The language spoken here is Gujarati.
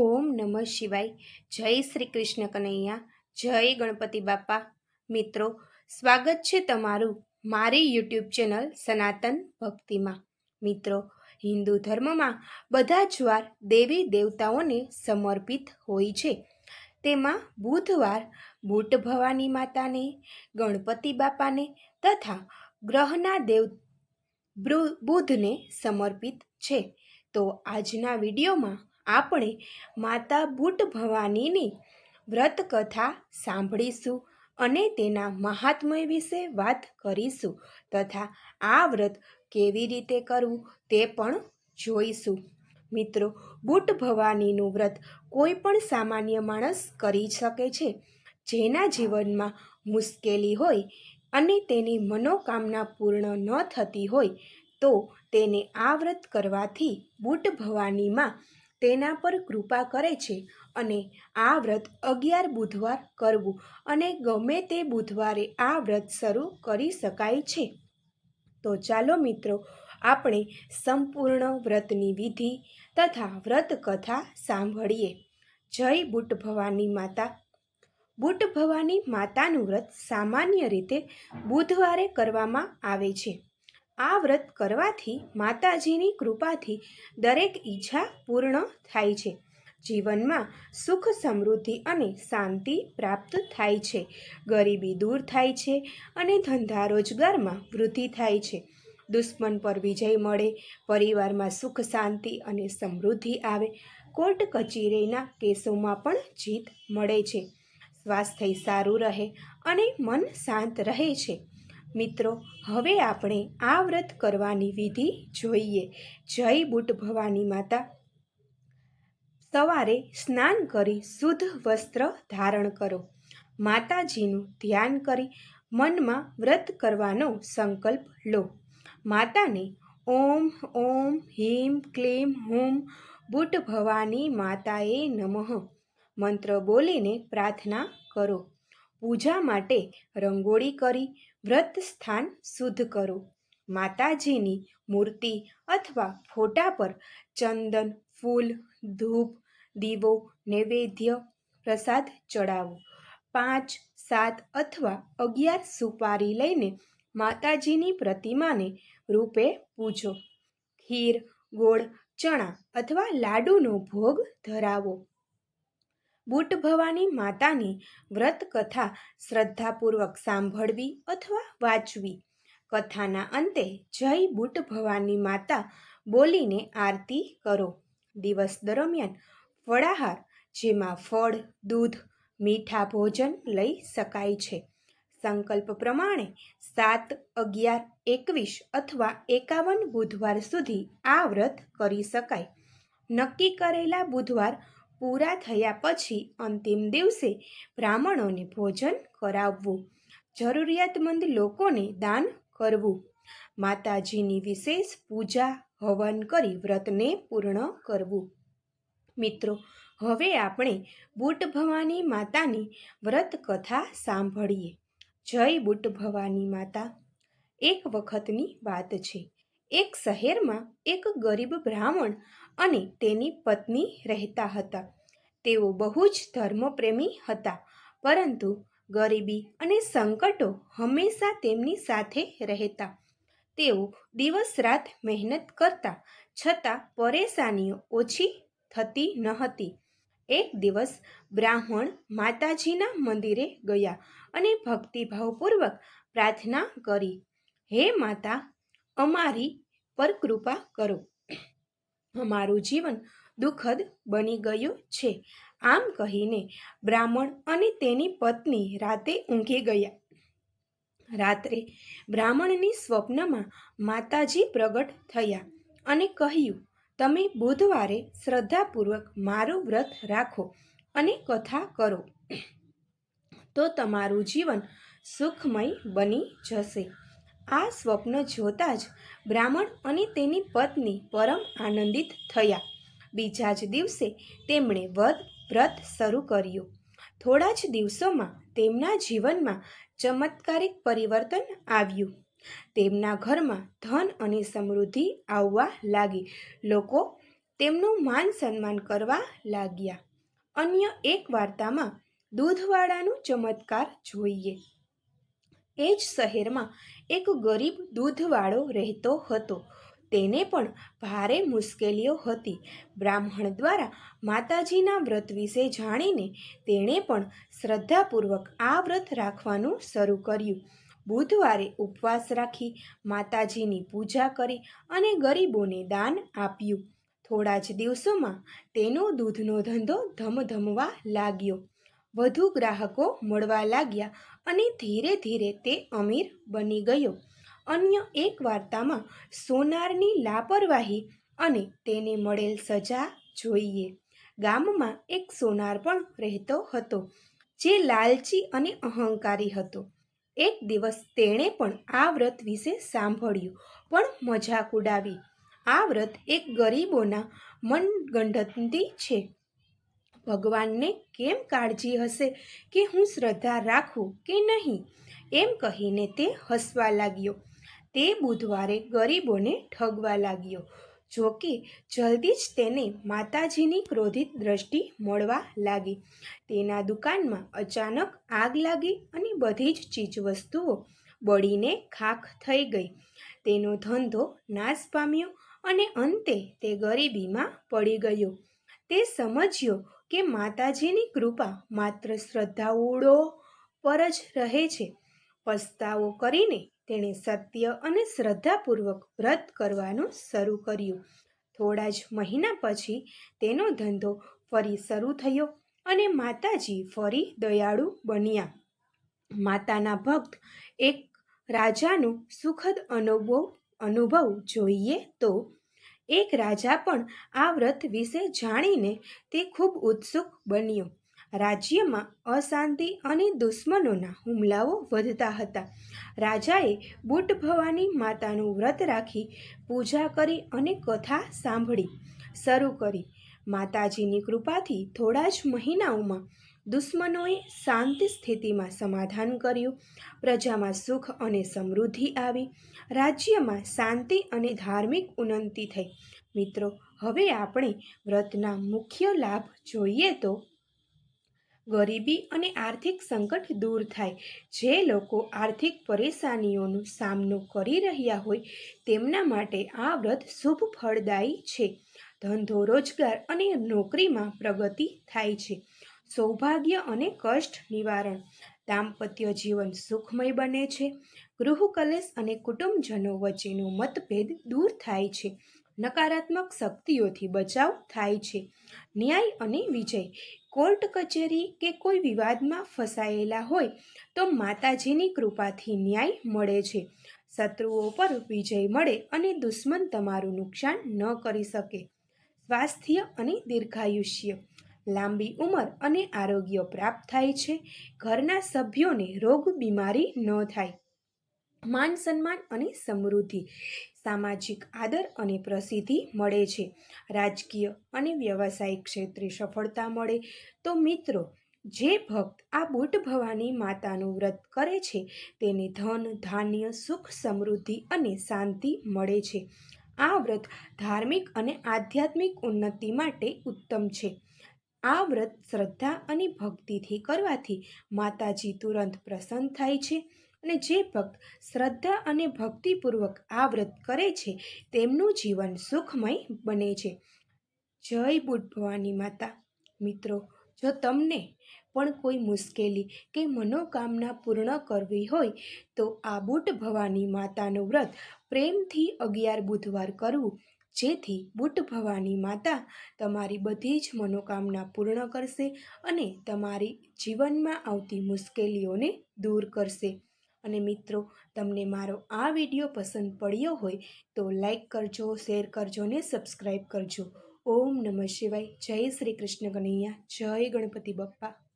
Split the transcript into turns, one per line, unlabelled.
ઓમ નમઃ શિવાય. જય શ્રી કૃષ્ણ કનૈયા, જય ગણપતિ બાપા. મિત્રો, સ્વાગત છે તમારું મારી યુટ્યુબ ચેનલ સનાતન ભક્તિમાં. મિત્રો, હિન્દુ ધર્મમાં બધા જ વાર દેવી દેવતાઓને સમર્પિત હોય છે. તેમાં બુધવાર બુટ ભવાની માતાને, ગણપતિ બાપાને તથા ગ્રહના દેવ બુધને સમર્પિત છે. તો આજના વિડીયોમાં આપણે માતા બુટ ભવાનીની વ્રત કથા સાંભળીશું અને તેના મહાત્મય વિશે વાત કરીશું તથા આ વ્રત કેવી રીતે કરવું તે પણ જોઈશું. મિત્રો, બુટ ભવાનીનું વ્રત કોઈ પણ સામાન્ય માણસ કરી શકે છે, જેના જીવનમાં મુશ્કેલી હોય અને તેની મનોકામના પૂર્ણ ન થતી હોય તો તેને આ વ્રત કરવાથી બુટ ભવાનીમાં તેના પર કૃપા કરે છે અને આ વ્રત અગિયાર બુધવાર કરવું અને ગમે તે બુધવારે આ વ્રત શરૂ કરી શકાય છે. તો ચાલો મિત્રો, આપણે સંપૂર્ણ વ્રતની વિધિ તથા વ્રત કથા સાંભળીએ. જય બુટ ભવાની માતા. બુટ ભવાની માતાનું વ્રત સામાન્ય રીતે બુધવારે કરવામાં આવે છે. આ વ્રત કરવાથી માતાજીની કૃપાથી દરેક ઈચ્છા પૂર્ણ થાય છે. જીવનમાં સુખ, સમૃદ્ધિ અને શાંતિ પ્રાપ્ત થાય છે. ગરીબી દૂર થાય છે અને ધંધા રોજગારમાં વૃદ્ધિ થાય છે. દુશ્મન પર વિજય મળે, પરિવારમાં સુખ, શાંતિ અને સમૃદ્ધિ આવે. કોર્ટ કચેરીના કેસોમાં પણ જીત મળે છે. સ્વાસ્થ્ય સારું રહે અને મન શાંત રહે છે. મિત્રો, હવે આપણે આ વ્રત કરવાની વિધિ જોઈએ. જય બુટ ભવાની માતા. સવારે સ્નાન કરી શુદ્ધ વસ્ત્ર ધારણ કરો. માતાજીનું ધ્યાન કરી મનમાં વ્રત કરવાનો સંકલ્પ લો. માતાને ઓમ ઓમ, હીમ, ક્લીમ, હુમ, બુટ ભવાની માતાએ નમઃ. મંત્ર બોલીને પ્રાર્થના કરો. પૂજા માટે રંગોળી કરી વ્રત સ્થાન શુદ્ધ કરો. માતાજીની મૂર્તિ અથવા ફોટા પર ચંદન, ફૂલ, ધૂપ, દીવો, નૈવેદ્ય, પ્રસાદ ચડાવો. પાંચ, સાત અથવા અગિયાર સુપારી લઈને માતાજીની પ્રતિમાને રૂપે પૂજો. ખીર, ગોળ, ચણા અથવા લાડુનો ભોગ ધરાવો. બુટ ભવાની માતાની વ્રત કથા શ્રદ્ધાપૂર્વક સાંભળવી અથવા વાંચવી. કથાના અંતે જય બુટ ભવાની માતા બોલીને આરતી કરો. દિવસ દરમિયાન ફળાહાર, જેમાં ફળ, દૂધ, મીઠા ભોજન લઈ શકાય છે. સંકલ્પ પ્રમાણે સાત, અગિયાર, એકવીસ અથવા એકાવન બુધવાર સુધી આ વ્રત કરી શકાય. નક્કી કરેલા બુધવાર પૂરા થયા પછી અંતિમ દિવસે બ્રાહ્મણોને ભોજન કરાવવું. જરૂરિયાતમંદ લોકોને દાન કરવું. માતાજીની વિશેષ પૂજા હવન કરી વ્રતને પૂર્ણ કરવું. મિત્રો, હવે આપણે બુટ ભવાની માતાની વ્રત કથા સાંભળીએ. જય બુટ ભવાની માતા. એક વખતની વાત છે. એક શહેરમાં એક ગરીબ બ્રાહ્મણ અને તેની પત્ની રહેતા હતા. તેઓ બહુ જ ધર્મપ્રેમી હતા, પરંતુ ગરીબી અને સંકટો હંમેશા તેમની સાથે રહેતા. તેઓ દિવસ રાત મહેનત કરતા, છતાં પરેશાનીઓ ઓછી થતી ન હતી. એક દિવસ બ્રાહ્મણ માતાજીના મંદિરે ગયા અને ભક્તિભાવપૂર્વક પ્રાર્થના કરી, હે માતા, અમારી પર કૃપા કરો. અમારું જીવન દુઃખદ બની ગયું છે. આમ કહીને બ્રાહ્મણ અને તેની પત્ની રાતે ઊંઘી ગયા. રાત્રે બ્રાહ્મણની સ્વપ્નમાં માતાજી પ્રગટ થયા અને કહ્યું, તમે બુધવારે શ્રદ્ધાપૂર્વક મારું વ્રત રાખો અને કથા કરો. તો તમારું જીવન સુખમય બની જશે. આ સ્વપ્ન જોતાં જ બ્રાહ્મણ અને તેની પત્ની પરમ આનંદિત થયા. બીજા જ દિવસે તેમણે વધ વ્રત શરૂ કર્યું. થોડા જ દિવસોમાં તેમના જીવનમાં ચમત્કારિક પરિવર્તન આવ્યું. તેમના ઘરમાં ધન અને સમૃદ્ધિ આવવા લાગી. લોકો તેમનું માન સન્માન કરવા લાગ્યા. અન્ય એક વાર્તામાં દૂધવાળાનું ચમત્કાર જોઈએ. એ જ શહેરમાં એક ગરીબ દૂધવાળો રહેતો હતો. તેને પણ ભારે મુશ્કેલીઓ હતી. બ્રાહ્મણ દ્વારા માતાજીના વ્રત વિશે જાણીને તેણે પણ શ્રદ્ધાપૂર્વક આ વ્રત રાખવાનું શરૂ કર્યું. બુધવારે ઉપવાસ રાખી માતાજીની પૂજા કરી અને ગરીબોને દાન આપ્યું. થોડા જ દિવસોમાં તેનો દૂધનો ધંધો ધમધમવા લાગ્યો. વધુ ગ્રાહકો મળવા લાગ્યા અને ધીરે ધીરે તે અમીર બની ગયો. અન્ય એક વાર્તામાં સોનારની લાપરવાહી અને તેને મળેલ સજા જોઈએ. ગામમાં એક સોનાર પણ રહેતો હતો, જે લાલચી અને અહંકારી હતો. એક દિવસ તેણે પણ આ વ્રત વિશે સાંભળ્યું, પણ મજાક ઉડાવી. આ વ્રત એક ગરીબોના મનગંઢતી છે. ભગવાનને કેમ કાળજી હશે? કે હું શ્રદ્ધા રાખું કે નહીં? એમ કહીને તે હસવા લાગ્યો. તે બુધવારે ગરીબોને ઠગવા લાગ્યો. જોકે જલ્દી જ તેને માતાજીની ક્રોધિત દ્રષ્ટિ મળવા લાગી. તેના દુકાનમાં અચાનક આગ લાગી અને બધી જ ચીજવસ્તુઓ બળીને ખાખ થઈ ગઈ. તેનો ધંધો નાશ પામ્યો અને અંતે તે ગરીબીમાં પડી ગયો. તે સમજ્યો કે માતાજીની કૃપા માત્ર શ્રદ્ધાળુઓ પર જ રહે છે. પસ્તાવો કરીને તેણે સત્ય અને શ્રદ્ધાપૂર્વક વ્રત કરવાનું શરૂ કર્યું. થોડા જ મહિના પછી તેનો ધંધો ફરી શરૂ થયો અને માતાજી ફરી દયાળુ બન્યા. માતાના ભક્ત એક રાજાનો સુખદ અનુભવ અનુભવ જોઈએ તો એક રાજા પણ આ વ્રત વિશે જાણીને તે ખૂબ ઉત્સુક બન્યો. રાજ્યમાં અશાંતિ અને દુશ્મનોના હુમલાઓ વધતા હતા. રાજાએ બુટ ભવાની માતાનું વ્રત રાખી પૂજા કરી અને કથા સાંભળી શરૂ કરી. માતાજીની કૃપાથી થોડા જ મહિનાઓમાં દુશ્મનોએ શાંતિ સ્થિતિમાં સમાધાન કર્યું. પ્રજામાં સુખ અને સમૃદ્ધિ આવી. રાજ્યમાં શાંતિ અને ધાર્મિક ઉન્નતિ થઈ. મિત્રો, હવે આપણે વ્રતના મુખ્ય લાભ જોઈએ તો ગરીબી અને આર્થિક સંકટ દૂર થાય. જે લોકો આર્થિક પરેશાનીઓનો સામનો કરી રહ્યા હોય તેમના માટે આ વ્રત શુભ ફળદાયી છે. ધંધો રોજગાર અને નોકરીમાં પ્રગતિ થાય છે. સૌભાગ્ય અને કષ્ટ નિવારણ. દાંપત્ય જીવન સુખમય બને છે. ગૃહ કલેશ અને કુટુંબજનો વચ્ચેનો મતભેદ દૂર થાય છે. નકારાત્મક શક્તિઓથી બચાવ થાય છે. ન્યાય અને વિજય. કોર્ટ કચેરી કે કોઈ વિવાદમાં ફસાયેલા હોય તો માતાજીની કૃપાથી ન્યાય મળે છે. શત્રુઓ પર વિજય મળે અને દુશ્મન તમારું નુકસાન ન કરી શકે. સ્વાસ્થ્ય અને દીર્ઘાયુષ્ય. લાંબી ઉંમર અને આરોગ્ય પ્રાપ્ત થાય છે. ઘરના સભ્યોને રોગ બીમારી ન થાય. માન સન્માન અને સમૃદ્ધિ, સામાજિક આદર અને પ્રસિદ્ધિ મળે છે. રાજકીય અને વ્યવસાયિક ક્ષેત્રે સફળતા મળે. તો મિત્રો, જે ભક્ત આ બુટ ભવાની માતાનું વ્રત કરે છે, તેને ધન, ધાન્ય, સુખ, સમૃદ્ધિ અને શાંતિ મળે છે. આ વ્રત ધાર્મિક અને આધ્યાત્મિક ઉન્નતિ માટે ઉત્તમ છે. આ વ્રત શ્રદ્ધા અને ભક્તિથી કરવાથી માતાજી તુરંત પ્રસન્ન થાય છે અને જે ભક્ત શ્રદ્ધા અને ભક્તિપૂર્વક આ વ્રત કરે છે, તેમનું જીવન સુખમય બને છે. જય બુટ ભવાની માતા. મિત્રો, જો તમને પણ કોઈ મુશ્કેલી કે મનોકામના પૂર્ણ કરવી હોય, તો આ બુટ ભવાની માતાનું વ્રત પ્રેમથી અગિયાર બુધવાર કરવું જેથી બુટ ભવાની માતા તમારી બધી જ મનોકામના પૂર્ણ કરશે અને તમારી જીવનમાં આવતી મુશ્કેલીઓને દૂર કરશે. અને મિત્રો, તમને મારો આ વીડિયો પસંદ પડ્યો હોય તો લાઈક કરજો, શેર કરજો ને સબસ્ક્રાઈબ કરજો. ઓમ નમઃ શિવાય. જય શ્રી કૃષ્ણ કનૈયા. જય ગણપતિ બપ્પા.